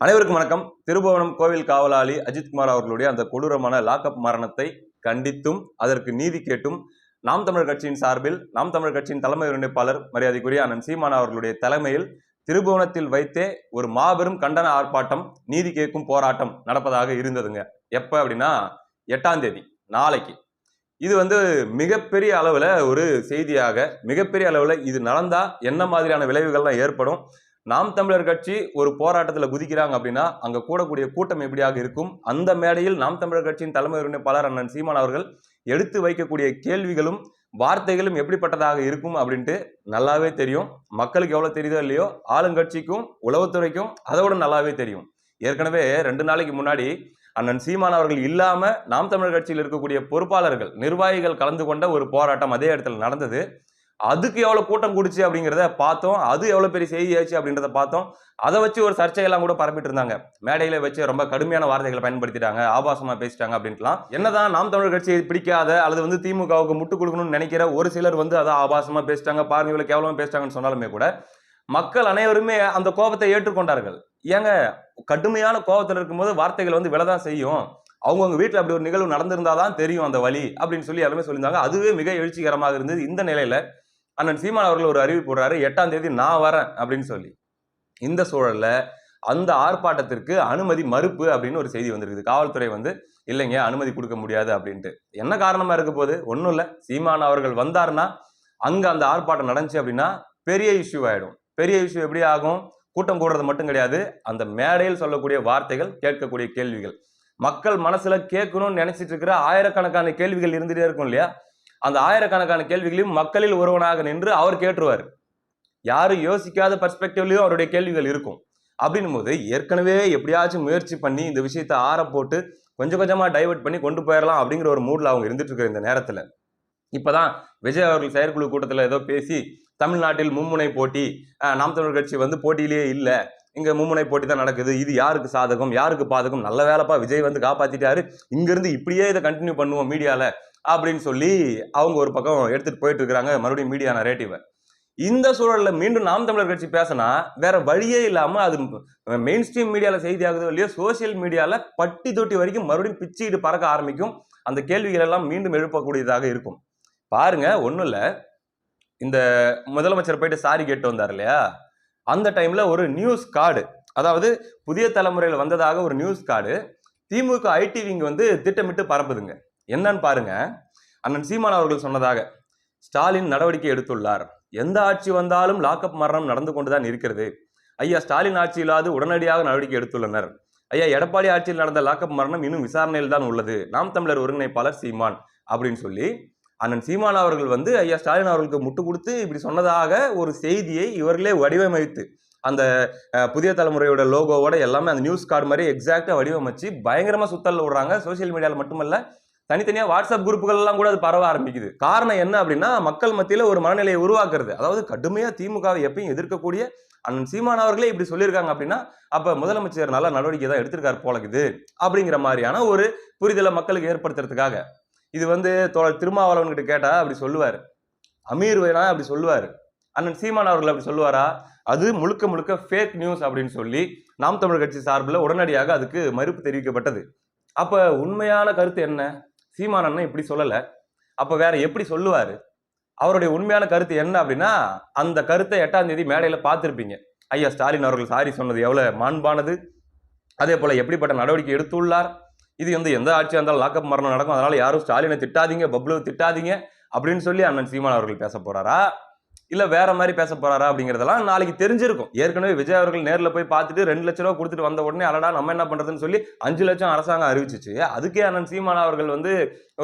அனைவருக்கும் வணக்கம். திருபுவனம் கோவில் காவலாளி அஜித்குமார் அவர்களுடைய அந்த கொடூரமான லாக்அப் மரணத்தை கண்டித்தும் அதற்கு நீதி கேட்டும் நாம் தமிழர் கட்சியின் சார்பில் நாம் தமிழர் கட்சியின் தலைமை ஒருங்கிணைப்பாளர் மரியாதைக்குரிய அண்ணன் சீமான் அவர்களுடைய தலைமையில் திருபுவனத்தில் வைத்தே ஒரு மாபெரும் கண்டன ஆர்ப்பாட்டம் நீதி கேட்கும் போராட்டம் நடப்பதாக இருந்ததுங்க. எப்போ அப்படின்னா எட்டாம் தேதி நாளைக்கு. இது வந்து மிகப்பெரிய அளவில் ஒரு செய்தியாக மிகப்பெரிய அளவில் இது நடந்தால் என்ன மாதிரியான விளைவுகள்லாம் ஏற்படும் நாம் தமிழர் கட்சி ஒரு போராட்டத்தில் குதிக்கிறாங்க அப்படின்னா அங்கே கூடக்கூடிய கூட்டம் எப்படியாக இருக்கும்? அந்த மேடையில் நாம் தமிழர் கட்சியின் தலைமை ஒருங்கிணைப்பாளர் அண்ணன் சீமான் அவர்கள் எடுத்து வைக்கக்கூடிய கேள்விகளும் வார்த்தைகளும் எப்படிப்பட்டதாக இருக்கும் அப்படின்ட்டு நல்லாவே தெரியும். மக்களுக்கு எவ்வளோ தெரியுதோ இல்லையோ ஆளுங்கட்சிக்கும் உளவுத்துறைக்கும் அதோட நல்லாவே தெரியும். ஏற்கனவே ரெண்டு நாளைக்கு முன்னாடி அண்ணன் சீமான் அவர்கள் இல்லாமல் நாம் தமிழர் கட்சியில் இருக்கக்கூடிய பொறுப்பாளர்கள் நிர்வாகிகள் கலந்து கொண்ட ஒரு போராட்டம் அதே இடத்துல நடந்தது. அதுக்கு எவ்வளோ கூட்டம் கூடுச்சு அப்படிங்கிறத பார்த்தோம். அது எவ்வளோ பெரிய செய்தியாச்சு அப்படின்றத பார்த்தோம். அதை வச்சு ஒரு சர்ச்சையெல்லாம் கூட பரப்பிட்டு இருந்தாங்க. மேடையில் வச்சு ரொம்ப கடுமையான வார்த்தைகளை பயன்படுத்திட்டாங்க. ஆபாசமாக பேசிட்டாங்க அப்படின்ட்டுலாம். என்னதான் நாம் தமிழர் கட்சியை பிடிக்காத அல்லது வந்து திமுகவுக்கு முட்டு கொடுக்கணும்னு நினைக்கிற ஒரு சிலர் வந்து அதை ஆபாசமாக பேசிட்டாங்க. பாருங்க இவ்வளோ கேவலமாக பேசிட்டாங்கன்னு சொன்னாலுமே கூட மக்கள் அனைவருமே அந்த கோபத்தை ஏற்றுக்கொண்டார்கள். ஏங்க கடுமையான கோபத்தில் இருக்கும்போது வார்த்தைகள் வந்து விழதான் செய்யும். அவங்கவுங்க வீட்டில் அப்படி ஒரு நிகழ்வு நடந்திருந்தாதான் தெரியும் அந்த வழி அப்படின்னு சொல்லி எல்லாமே சொல்லியிருந்தாங்க. அதுவே மிக எழுச்சிகரமாக இருந்தது. இந்த நிலையில அண்ணன் சீமான் அவர்கள் ஒரு அறிவிப்பு போடுறாரு எட்டாம் தேதி நான் வரேன் அப்படின்னு சொல்லி. இந்த சூழல்ல அந்த ஆர்ப்பாட்டத்திற்கு அனுமதி மறுப்பு அப்படின்னு ஒரு செய்தி வந்திருக்குது. காவல்துறை வந்து இல்லைங்க அனுமதி கொடுக்க முடியாது அப்படின்ட்டு. என்ன காரணமா இருக்க போது ஒன்றும் இல்லை. சீமான் அவர்கள் வந்தார்னா அங்கே அந்த ஆர்ப்பாட்டம் நடந்துச்சு அப்படின்னா பெரிய இஷ்யூ ஆகிடும் பெரிய இஷ்யூ எப்படி ஆகும்? கூட்டம் கூடுறது மட்டும் கிடையாது. அந்த மேடையில் சொல்லக்கூடிய வார்த்தைகள் கேட்கக்கூடிய கேள்விகள். மக்கள் மனசுல கேட்கணும்னு நினைச்சிட்டு இருக்கிற ஆயிரக்கணக்கான கேள்விகள் இருந்துட்டே இருக்கும் இல்லையா? அந்த ஆயிரக்கணக்கான கேள்விகளையும் மக்களில் ஒருவனாக நின்று அவர் கேட்டுருவார். யாரும் யோசிக்காத பர்ஸ்பெக்டிவ்லையும் அவருடைய கேள்விகள் இருக்கும். அப்படின்னும் போது ஏற்கனவே எப்படியாச்சும் முயற்சி பண்ணி இந்த விஷயத்தை ஆற போட்டு கொஞ்சம் கொஞ்சமாக டைவர்ட் பண்ணி கொண்டு போயிடலாம் அப்படிங்கிற ஒரு மூடில் அவங்க இருந்துட்டு இருக்கிற இந்த நேரத்தில். இப்போதான் விஜய் அவர்கள் செயற்குழு கூட்டத்தில் ஏதோ பேசி தமிழ்நாட்டில் மும்முனை போட்டி நாம் தமிழர் கட்சி வந்து போட்டியிலேயே இல்லை இங்கே மும்முனை போட்டி தான் நடக்குது இது யாருக்கு சாதகம் யாருக்கு பாதகம் நல்ல வேலைப்பா விஜய் வந்து காப்பாற்றிட்டாரு இங்கேருந்து இப்படியே இதை கண்டினியூ பண்ணுவோம் மீடியாவில் அப்படின்னு சொல்லி அவங்க ஒரு பக்கம் எடுத்துட்டு போயிட்டு இருக்காங்க மறுபடியும் மீடியா நரேட்டிவை இந்த சூழலில் மீண்டும் நாம் தமிழர் கட்சி பேசினா வேற வழியே இல்லாமல் அது மெயின் ஸ்ட்ரீம் மீடியாவில் செய்தி ஆகுதோ இல்லையோ சோசியல் மீடியாவில் பட்டி தொட்டி வரைக்கும் மறுபடியும் பிச்சுக்கிட்டு பறக்க ஆரம்பிக்கும். அந்த கேள்விகள் எல்லாம் மீண்டும் எழுப்பக்கூடியதாக இருக்கும். பாருங்க ஒன்றும் இல்லை. இந்த முதலமைச்சர் போயிட்டு சாரி கேட்டு வந்தார் இல்லையா? அந்த டைமில் ஒரு நியூஸ் கார்டு அதாவது புதிய தலைமுறையில் வந்ததாக ஒரு நியூஸ் கார்டு திமுக ஐடிவிங்க வந்து திட்டமிட்டு பரப்புதுங்க. என்னன்னு பாருங்க. அண்ணன் சீமான் அவர்கள் சொன்னதாக ஸ்டாலின் நடவடிக்கை எடுத்துள்ளார். எந்த ஆட்சி வந்தாலும் லாக்அப் மரணம் நடந்து கொண்டுதான் இருக்கிறது. ஐயா ஸ்டாலின் ஆட்சியிலாவது உடனடியாக நடவடிக்கை எடுத்துள்ளனர். ஐயா எடப்பாடி ஆட்சியில் நடந்த லாக்அப் மரணம் இன்னும் விசாரணையில் தான் உள்ளது. நாம் தமிழர் ஒருங்கிணைப்பாளர் சீமான் அப்படின்னு சொல்லி அண்ணன் சீமான் அவர்கள் வந்து ஐயா ஸ்டாலின் அவர்களுக்கு முட்டு கொடுத்து இப்படி சொன்னதாக ஒரு செய்தியை இவர்களே வடிவமைத்து அந்த புதிய தலைமுறையோட லோகோவோட எல்லாமே அந்த நியூஸ் கார்டு மாதிரி எக்ஸாக்டாக வடிவமைச்சு பயங்கரமாக சுத்தல் விடுறாங்க. சோஷியல் மீடியாவில் மட்டுமல்ல தனித்தனியாக வாட்ஸ்அப் குரூப்புகள் எல்லாம் கூட அது பரவ ஆரம்பிக்குது. காரணம் என்ன அப்படின்னா மக்கள் மத்தியில் ஒரு மனநிலையை உருவாக்குறது. அதாவது கடுமையாக திமுகவை எப்பயும் எதிர்க்கக்கூடிய அண்ணன் சீமான் அவர்களே இப்படி சொல்லியிருக்காங்க அப்படின்னா அப்போ முதலமைச்சர் நல்ல நடவடிக்கை தான் எடுத்திருக்காரு போலக்குது அப்படிங்கிற மாதிரியான ஒரு புரிதலை மக்களுக்கு ஏற்படுத்துறதுக்காக. இது வந்து தோழர் திருமாவளவன் கிட்ட அப்படி சொல்லுவார். அமீர் வேணா அப்படி சொல்லுவார். அண்ணன் சீமான் அவர்கள் அப்படி சொல்லுவாரா? அது முழுக்க முழுக்க ஃபேக் நியூஸ் அப்படின்னு சொல்லி நாம் தமிழர் கட்சி சார்பில் உடனடியாக அதுக்கு மறுப்பு தெரிவிக்கப்பட்டது. அப்போ உண்மையான கருத்து என்ன? சீமான் அண்ணன் இப்படி சொல்லலை. அப்போ வேற எப்படி சொல்லுவார்? அவருடைய உண்மையான கருத்து என்ன அப்படின்னா அந்த கருத்தை எட்டாம் தேதி மேடையில் பார்த்துருப்பீங்க. ஐயா ஸ்டாலின் அவர்கள் சாரி சொன்னது எவ்வளோ மாண்பானது? அதே போல் எப்படிப்பட்ட நடவடிக்கை எடுத்துள்ளார்? இது வந்து எந்த ஆட்சியாக இருந்தாலும் லாக்அப் மரணம் நடக்கும். அதனால் யாரும் ஸ்டாலினை திட்டாதீங்க பப்ளு திட்டாதீங்க அப்படின்னு சொல்லி அண்ணன் சீமான் அவர்கள் பேச போகிறாரா இல்லை வேற மாதிரி பேச போறாரா அப்படிங்கிறதெல்லாம் நாளைக்கு தெரிஞ்சிருக்கும். ஏற்கனவே விஜய் அவர்கள் நேரில் போய் பார்த்துட்டு ரெண்டு லட்ச ரூபா கொடுத்துட்டு வந்த உடனே அலடா நம்ம என்ன பண்றதுன்னு சொல்லி அஞ்சு லட்சம் அரசாங்கம் அறிவிச்சிச்சு. அதுக்கே அண்ணன் சீமான அவர்கள் வந்து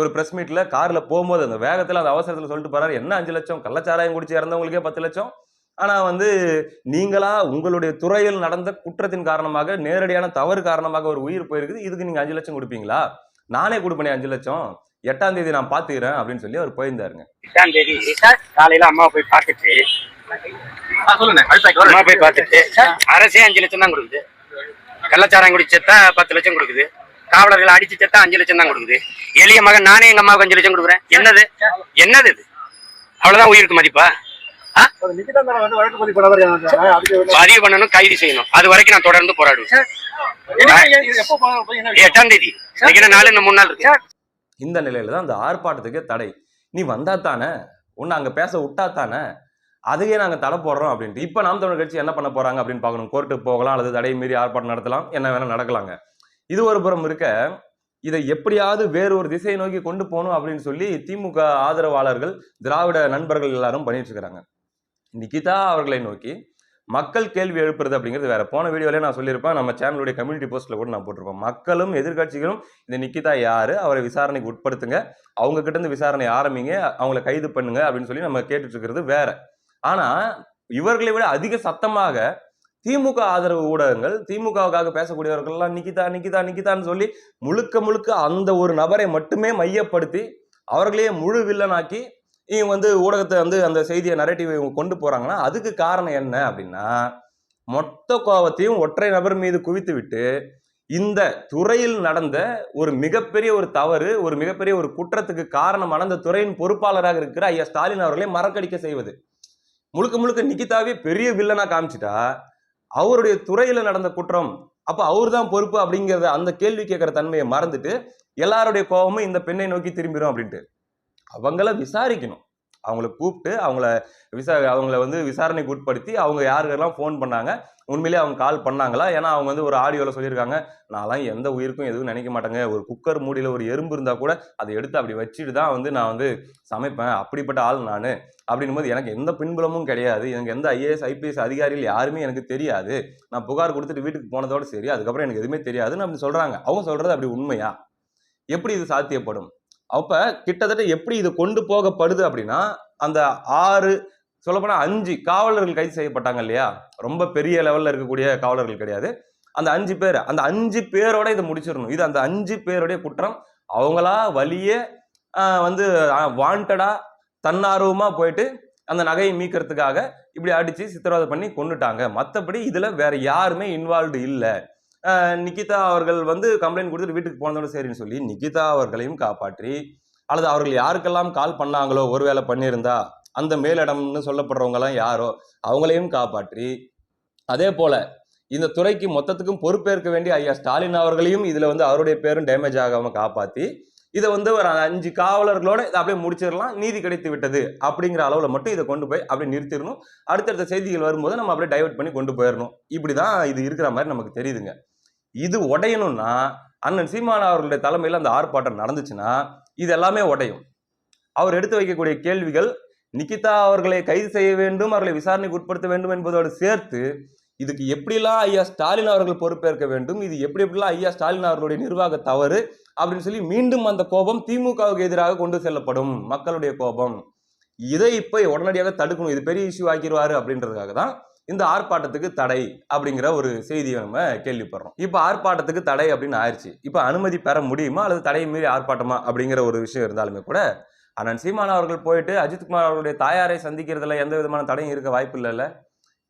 ஒரு பிரஸ் மீட்ல கார்ல போகும்போது அந்த வேகத்தில் அந்த அவசரத்தில் சொல்லிட்டு போறாரு. என்ன அஞ்சு லட்சம்? கள்ளச்சாராயம் குடிச்சு இறந்தவங்களுக்கே பத்து லட்சம். ஆனால் வந்து நீங்களா உங்களுடைய துறையில் நடந்த குற்றத்தின் காரணமாக நேரடியான தவறு காரணமாக ஒரு உயிர் போயிருக்குது. இதுக்கு நீங்கள் அஞ்சு லட்சம் கொடுப்பீங்களா? நானே கொடுப்பேனே அஞ்சு லட்சம். எட்டாம் தேதி நான் பாத்துக்கிறேன் அப்படின்னு சொல்லி அவர் போயிருந்தாருங்க. எட்டாம் தேதி காலையில அம்மாவை போய் சொல்லுங்க அம்மா போய் பார்த்துட்டு அரசே அஞ்சு லட்சம் தான் கொடுக்குது. கள்ளச்சாரம் குடிச்சு செத்தா பத்து லட்சம் கொடுக்குது. காவலர்கள் அடிச்சு செத்தா அஞ்சு லட்சம் தான் கொடுக்குது. எளிய மகன் நானே எங்க அம்மாவுக்கு அஞ்சு லட்சம் கொடுக்குறேன். என்னது? என்னது இது? அவ்வளவுதான் உயிருக்கு மதிப்பா? பதிவு பண்ணணும் கைது செய்யணும். அது வரைக்கும் நான் தொடர்ந்து போராடுவேன்? எட்டாம் தேதி. இன்னைக்கு என்ன நாள் இன்னும் மூணு நாள் இருக்கு. இந்த நிலையில தான் அந்த ஆர்ப்பாட்டத்துக்கே தடை. நீ வந்தா தானே உன்னை அங்கே பேச விட்டா தானே அதையே நாங்கள் தடை போடுறோம் அப்படின்ட்டு. இப்போ நாம் தமிழ் கட்சி என்ன பண்ண போகிறாங்க அப்படின்னு பார்க்கணும். கோர்ட்டுக்கு போகலாம் அல்லது தடை மீறி ஆர்ப்பாட்டம் நடத்தலாம் என்ன வேணால் நடக்கலாங்க. இது ஒரு புறம் இருக்க இதை எப்படியாவது வேறு ஒரு திசையை நோக்கி கொண்டு போகணும் அப்படின்னு சொல்லி திமுக ஆதரவாளர்கள் திராவிட நண்பர்கள் எல்லாரும் பண்ணிட்டு இருக்கிறாங்க. நிகிதா அவர்களை நோக்கி மக்கள் கேள்வி எழுப்புறது அப்படிங்கிறது வேற. போன வீடியோவிலே நான் சொல்லியிருப்பேன். நம்ம சேனலுடைய கம்யூனிட்டி போஸ்ட்ல கூட நான் போட்டிருப்பேன். மக்களும் எதிர்கட்சிகளும் இந்த நிக்கிதா யாரு அவரை விசாரணைக்கு உட்படுத்துங்க. அவங்க கிட்ட இருந்து விசாரணை ஆரம்பிங்க. அவங்கள கைது பண்ணுங்க அப்படின்னு சொல்லி நம்ம கேட்டுட்டு இருக்கிறது வேற. ஆனா இவர்களை விட அதிக சத்தமாக திமுக ஆதரவு ஊடகங்கள் திமுகவுக்காக பேசக்கூடியவர்கள்லாம் நிக்கிதா நிக்கிதா நிக்கிதான்னு சொல்லி முழுக்க முழுக்க அந்த ஒரு நபரை மட்டுமே மையப்படுத்தி அவர்களையே முழு வில்லனாக்கி இவங்க வந்து ஊடகத்தை வந்து அந்த செய்தியை நரேட்டிவ் இவங்க கொண்டு போகிறாங்கன்னா அதுக்கு காரணம் என்ன அப்படின்னா மொத்த கோபத்தையும் ஒற்றை நபர் மீது குவித்து விட்டு இந்த துறையில் நடந்த ஒரு மிகப்பெரிய ஒரு தவறு ஒரு மிகப்பெரிய ஒரு குற்றத்துக்கு காரணமான அந்த துறையின் பொறுப்பாளராக இருக்கிற ஐயா ஸ்டாலின் அவர்களை மறக்கடிக்க செய்வது. முழுக்க முழுக்க நிக்கிதாவே பெரிய வில்லனா காமிச்சிட்டா அவருடைய துறையில் நடந்த குற்றம் அப்போ அவர் தான் பொறுப்பு அப்படிங்கிறத அந்த கேள்வி கேட்குற தன்மையை மறந்துட்டு எல்லாருடைய கோபமும் இந்த பெண்ணை நோக்கி திரும்பிடும் அப்படின்ட்டு. அவங்கள விசாரிக்கணும். அவங்கள கூப்பிட்டு அவங்கள விசா அவங்கள வந்து விசாரணைக்கு உட்படுத்தி அவங்க யாருக்கெல்லாம் ஃபோன் பண்ணாங்க உண்மையிலேயே அவங்க கால் பண்ணாங்களா? ஏன்னா அவங்க வந்து ஒரு ஆடியோவில் சொல்லியிருக்காங்க நான்லாம் எந்த உயிருக்கும் எதுவும் நினைக்க மாட்டேங்க. ஒரு குக்கர் மூடியில் ஒரு எறும்பு இருந்தால் கூட அதை எடுத்து அப்படி வச்சுட்டு தான் வந்து நான் வந்து சமைப்பேன். அப்படிப்பட்ட ஆள் நான். அப்படின்னும் போது எனக்கு எந்த பின்புலமும் கிடையாது. எனக்கு எந்த ஐஏஎஸ் ஐபிஎஸ் அதிகாரிகள் யாருமே எனக்கு தெரியாது. நான் புகார் கொடுத்துட்டு வீட்டுக்கு போனதோட சரி அதுக்கப்புறம் எனக்கு எதுவுமே தெரியாதுன்னு அப்படி சொல்கிறாங்க அவங்க சொல்கிறது அப்படி உண்மையா? எப்படி இது சாத்தியப்படும்? அப்போ கிட்டத்தட்ட எப்படி இது கொண்டு போகப்படுது அப்படின்னா அந்த ஆறு சொல்லப்போனால் அஞ்சு காவலர்கள் கைது செய்யப்பட்டாங்க இல்லையா? ரொம்ப பெரிய லெவலில் இருக்கக்கூடிய காவலர்கள் கிடையாது. அந்த அஞ்சு பேர் அந்த அஞ்சு பேரோட இதை முடிச்சிடணும். இது அந்த அஞ்சு பேருடைய குற்றம். அவங்களா வழியே வந்து வாண்டடாக தன்னார்வமாக போயிட்டு அந்த நகையை மீக்கிறதுக்காக இப்படி அடித்து சித்திரவதை பண்ணி கொண்டுட்டாங்க. மற்றபடி இதில் வேற யாருமே இன்வால்வ்டு இல்லை. நிகிதா அவர்கள் வந்து கம்ப்ளைண்ட் கொடுத்துட்டு வீட்டுக்கு போனதோட சரின்னு சொல்லி நிகிதா அவர்களையும் காப்பாற்றி அல்லது அவர்கள் யாருக்கெல்லாம் கால் பண்ணாங்களோ ஒருவேளை பண்ணியிருந்தா அந்த மேலிடம்னு சொல்லப்படுறவங்கெல்லாம் யாரோ அவங்களையும் காப்பாற்றி அதே போல இந்த துறைக்கு மொத்தத்துக்கும் பொறுப்பேற்க வேண்டிய ஐயா ஸ்டாலின் அவர்களையும் இதில் வந்து அவருடைய பேரும் டேமேஜ் ஆகாமல் காப்பாற்றி இதை வந்து ஒரு அஞ்சு காவலர்களோட இதை அப்படியே முடிச்சிடலாம் நீதி கிடைத்து விட்டது அப்படிங்கிற அளவில் மட்டும் இதை கொண்டு போய் அப்படியே நிறுத்திடணும். அடுத்தடுத்த செய்திகள் வரும்போது நம்ம அப்படியே டைவெர்ட் பண்ணி கொண்டு போயிடணும். இப்படி தான் இது இருக்கிற மாதிரி நமக்கு தெரியுதுங்க. இது உடையணும்னா அண்ணன் சீமான் அவர்களுடைய தலைமையில் அந்த ஆர்ப்பாட்டம் நடந்துச்சுன்னா இது எல்லாமே உடையும். அவர் எடுத்து வைக்கக்கூடிய கேள்விகள் நிகிதா அவர்களை கைது செய்ய வேண்டும் அவர்களை விசாரணைக்கு உட்படுத்த வேண்டும் என்பதோடு சேர்த்து இதுக்கு எப்படிலாம் ஐயா ஸ்டாலின் அவர்கள் பொறுப்பேற்க வேண்டும் இது எப்படி எப்படிலாம் ஐயா ஸ்டாலின் அவர்களுடைய நிர்வாக தவறு அப்படின்னு சொல்லி மீண்டும் அந்த கோபம் திமுகவுக்கு எதிராக கொண்டு செல்லப்படும் மக்களுடைய கோபம். இதை இப்போ உடனடியாக தடுக்கணும். இது பெரிய இஷ்யூ ஆக்கிடுவாரு அப்படின்றதுக்காக தான் இந்த ஆர்ப்பாட்டத்துக்கு தடை அப்படிங்கிற ஒரு செய்தியை நம்ம கேள்விப்படுறோம். இப்போ ஆர்ப்பாட்டத்துக்கு தடை அப்படின்னு ஆயிடுச்சு இப்போ அனுமதி பெற முடியுமா? அல்லது தடையை மீறி ஆர்ப்பாட்டமா? அப்படிங்கிற ஒரு விஷயம் இருந்தாலுமே கூட அண்ணன் சீமான் அவர்கள் போயிட்டு அஜித்குமார் அவருடைய தாயாரை சந்திக்கிறதுல எந்த விதமான தடையும் இருக்க வாய்ப்பு இல்லைல்ல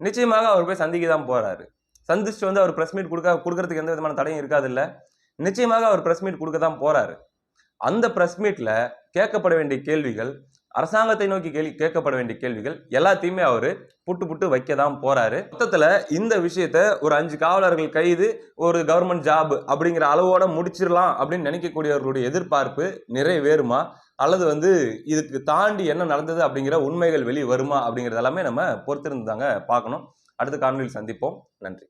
நிச்சயமாக அவர் போய் சந்திக்க தான் போறாரு. சந்திச்சுட்டு வந்து அவர் ப்ரெஸ் மீட் கொடுக்க கொடுக்கறதுக்கு எந்த விதமான தடையும் இருக்காது இல்லை. நிச்சயமாக அவர் பிரஸ் மீட் கொடுக்க தான் போறாரு. அந்த ப்ரெஸ் மீட்டில் கேட்கப்பட வேண்டிய கேள்விகள் அரசாங்கத்தை நோக்கி கேள்வி கேட்கப்பட வேண்டிய கேள்விகள் எல்லாத்தையுமே அவர் புட்டு புட்டு வைக்க தான் போறாரு. மொத்தத்தில் இந்த விஷயத்த ஒரு அஞ்சு காவலர்கள் கைது ஒரு கவர்மெண்ட் ஜாப் அப்படிங்கிற அளவோட முடிச்சிடலாம் அப்படின்னு நினைக்கக்கூடியவர்களுடைய எதிர்பார்ப்பு நிறைவேறுமா அல்லது வந்து இதுக்கு தாண்டி என்ன நடந்தது அப்படிங்கிற உண்மைகள் வெளியே வருமா அப்படிங்கிறது எல்லாமே நம்ம பொறுத்திருந்து தாங்க பார்க்கணும். அடுத்த காணொலியில் சந்திப்போம். நன்றி.